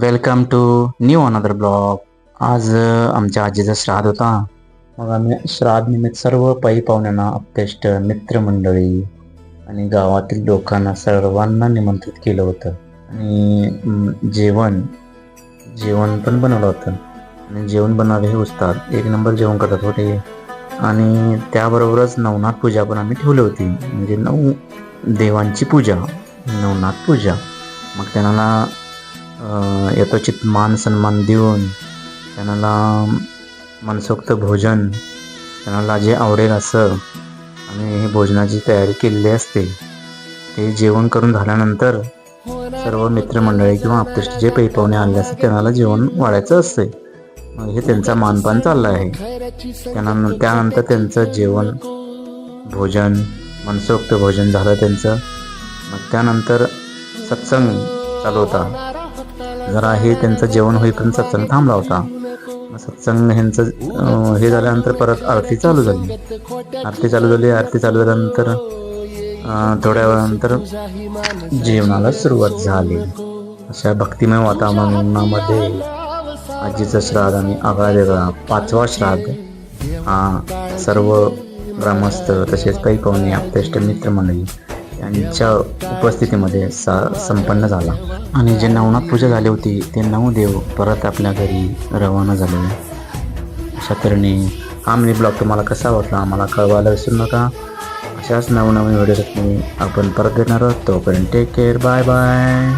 Welcome to new another blog आज आमच्या आजीचा श्राद्ध होता. मग आम्ही श्राद्ध निमित्त सर्व पायी पाहुण्यांना अप्तेष्ट मित्रमंडळी आणि गावातील लोकांना सर्वांना निमंत्रित केलं होतं. आणि जेवण जेवण पण बनवलं होतं. आणि जेवण बनवले हे उस्ताद एक नंबर जेवण करतात होते. आणि त्याबरोबरच नवनाथ पूजा पण आम्ही ठेवली होती. म्हणजे नऊ देवांची पूजा नवनाथ पूजा. मग त्यांना यथोचित मान सन्मान देऊन त्यांना मनसोक्त भोजन त्यांना जे आवडेल असं आम्ही हे भोजनाची तयारी केलेली असते. ते जेवण करून झाल्यानंतर सर्व मित्रमंडळी किंवा आपत्ष्ट जे पै आले असते त्यांना जेवण वाढायचं असते. हे त्यांचा मानपान चाललं आहे. त्यांना त्यानंतर त्यांचं जेवण भोजन मनसोक्त भोजन झालं त्यांचं. मग त्यानंतर सत्संग चालू होता. जरा हे त्यांचं जेवण होईपर्यंत सत्संग थांबला होता. सत्संग ह्यांचं हे झाल्यानंतर परत आरती चालू झाली. आरती चालू झाली. आरती चालू झाल्यानंतर थोड्या वेळानंतर जेवणाला सुरुवात झाली. अशा भक्तिमय वातावरणामध्ये आजीचं श्राद्ध आणि आगळा वेगळा पाचवा श्राद्ध हा सर्व ग्रामस्थ तसेच काही पाहुणे आपत्याष्ट मित्रमंडळी यांच्या उपस्थितीमध्ये सा संपन्न झाला. आणि जे नवनाथ पूजा झाली होती ते नऊ देव परत आपल्या घरी रवाना झाले अशा तऱ्हेने हा मिनी ब्लॉग तुम्हाला कसा वाटला आम्हाला कळवायला विसरू नका. अशाच नवनवीन व्हिडिओसाठी आपण परत देणार आहोत. तोपर्यंत टेक केअर बाय बाय